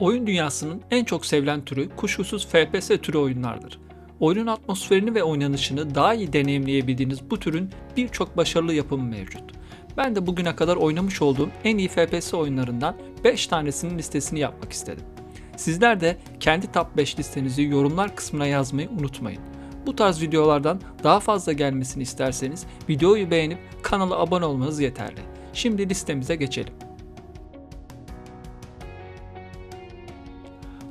Oyun dünyasının en çok sevilen türü kuşkusuz FPS türü oyunlardır. Oyunun atmosferini ve oynanışını daha iyi deneyimleyebildiğiniz bu türün birçok başarılı yapımı mevcut. Ben de bugüne kadar oynamış olduğum en iyi FPS oyunlarından 5 tanesinin listesini yapmak istedim. Sizler de kendi top 5 listenizi yorumlar kısmına yazmayı unutmayın. Bu tarz videolardan daha fazla gelmesini isterseniz videoyu beğenip kanala abone olmanız yeterli. Şimdi listemize geçelim.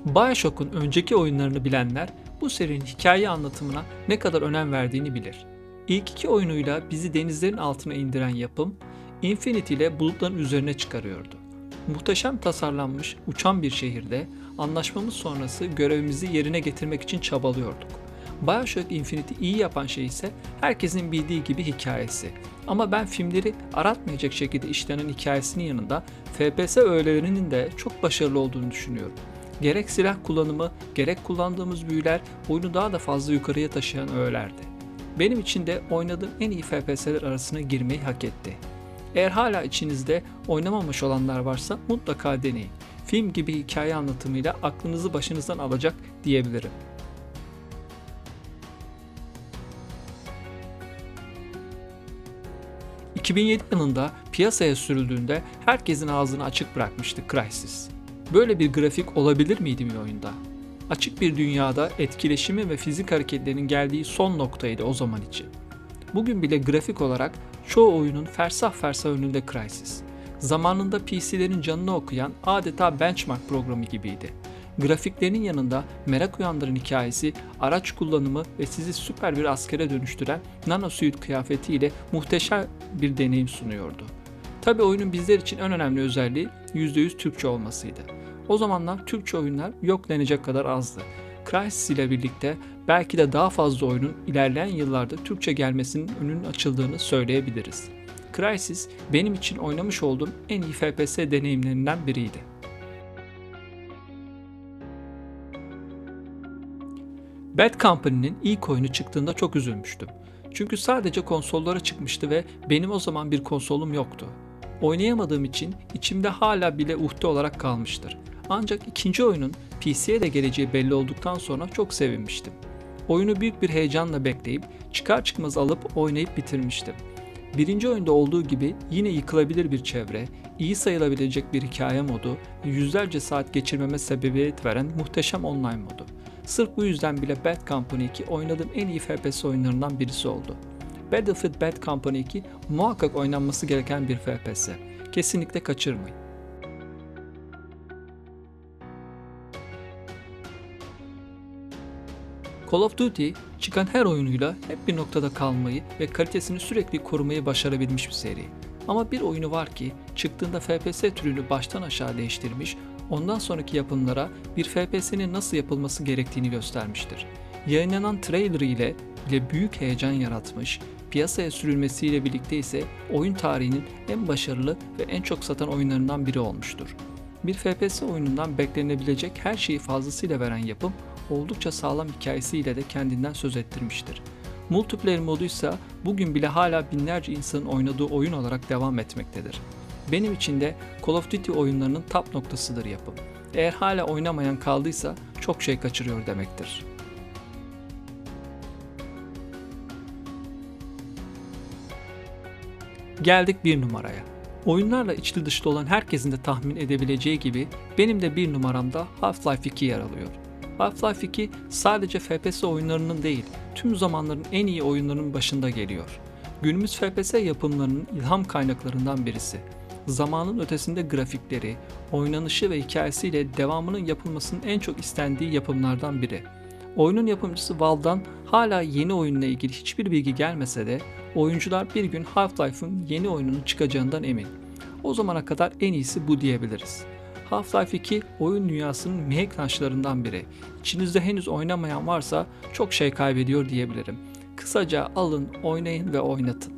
Bioshock'un önceki oyunlarını bilenler bu serinin hikaye anlatımına ne kadar önem verdiğini bilir. İlk iki oyunuyla bizi denizlerin altına indiren yapım, Infinity ile bulutların üzerine çıkarıyordu. Muhteşem tasarlanmış uçan bir şehirde anlaşmamız sonrası görevimizi yerine getirmek için çabalıyorduk. Bioshock Infinity iyi yapan şey ise herkesin bildiği gibi hikayesi. Ama ben filmleri aratmayacak şekilde işlenen hikayesinin yanında FPS öğelerinin de çok başarılı olduğunu düşünüyorum. Gerek silah kullanımı, gerek kullandığımız büyüler oyunu daha da fazla yukarıya taşıyan öğelerdi. Benim için de oynadığım en iyi FPS'ler arasına girmeyi hak etti. Eğer hala içinizde oynamamış olanlar varsa mutlaka deneyin. Film gibi hikaye anlatımıyla aklınızı başınızdan alacak diyebilirim. ...2007 yılında piyasaya sürüldüğünde herkesin ağzını açık bırakmıştı Crysis. Böyle bir grafik olabilir miydi bir oyunda? Açık bir dünyada etkileşimi ve fizik hareketlerinin geldiği son noktaydı o zaman için. Bugün bile grafik olarak çoğu oyunun fersah fersah önünde Crysis. Zamanında PC'lerin canını okuyan adeta benchmark programı gibiydi. Grafiklerinin yanında merak uyandıran hikayesi, araç kullanımı ve sizi süper bir askere dönüştüren nanosuit kıyafetiyle muhteşem bir deneyim sunuyordu. Tabi oyunun bizler için en önemli özelliği %100 Türkçe olmasıydı. O zamanlar Türkçe oyunlar yok denecek kadar azdı. Crysis ile birlikte belki de daha fazla oyunun ilerleyen yıllarda Türkçe gelmesinin önünün açıldığını söyleyebiliriz. Crysis benim için oynamış olduğum en iyi FPS deneyimlerinden biriydi. Bad Company'nin ilk oyunu çıktığında çok üzülmüştüm. Çünkü sadece konsollara çıkmıştı ve benim o zaman bir konsolum yoktu. Oynayamadığım için içimde hala bile uhde olarak kalmıştır. Ancak ikinci oyunun PC'ye de geleceği belli olduktan sonra çok sevinmiştim. Oyunu büyük bir heyecanla bekleyip çıkar çıkmaz alıp oynayıp bitirmiştim. Birinci oyunda olduğu gibi yine yıkılabilir bir çevre, iyi sayılabilecek bir hikaye modu, yüzlerce saat geçirmeme sebebiyet veren muhteşem online modu. Sırf bu yüzden bile Bad Company 2 oynadığım en iyi FPS oyunlarından birisi oldu. Battlefield Bad Company 2 muhakkak oynanması gereken bir FPS. Kesinlikle kaçırmayın. Call of Duty çıkan her oyunuyla hep bir noktada kalmayı ve kalitesini sürekli korumayı başarabilmiş bir seri. Ama bir oyunu var ki çıktığında FPS türünü baştan aşağı değiştirmiş, ondan sonraki yapımlara bir FPS'nin nasıl yapılması gerektiğini göstermiştir. Yayınlanan trailer ile bile büyük heyecan yaratmış, piyasaya sürülmesiyle birlikte ise oyun tarihinin en başarılı ve en çok satan oyunlarından biri olmuştur. Bir FPS oyunundan beklenebilecek her şeyi fazlasıyla veren yapım oldukça sağlam hikayesiyle de kendinden söz ettirmiştir. Multiplayer modu ise bugün bile hala binlerce insanın oynadığı oyun olarak devam etmektedir. Benim için de Call of Duty oyunlarının top noktasıdır yapım. Eğer hala oynamayan kaldıysa çok şey kaçırıyor demektir. Geldik bir numaraya. Oyunlarla içli dışlı olan herkesin de tahmin edebileceği gibi benim de bir numaramda Half-Life 2 yer alıyor. Half-Life 2 sadece FPS oyunlarının değil, tüm zamanların en iyi oyunlarının başında geliyor. Günümüz FPS yapımlarının ilham kaynaklarından birisi. Zamanın ötesinde grafikleri, oynanışı ve hikayesiyle devamının yapılmasının en çok istendiği yapımlardan biri. Oyunun yapımcısı Valve'dan hala yeni oyunla ilgili hiçbir bilgi gelmese de oyuncular bir gün Half-Life'ın yeni oyununun çıkacağından emin. O zamana kadar en iyisi bu diyebiliriz. Half-Life 2 oyun dünyasının mihenk taşlarından biri. İçinizde henüz oynamayan varsa çok şey kaybediyor diyebilirim. Kısaca alın, oynayın ve oynatın.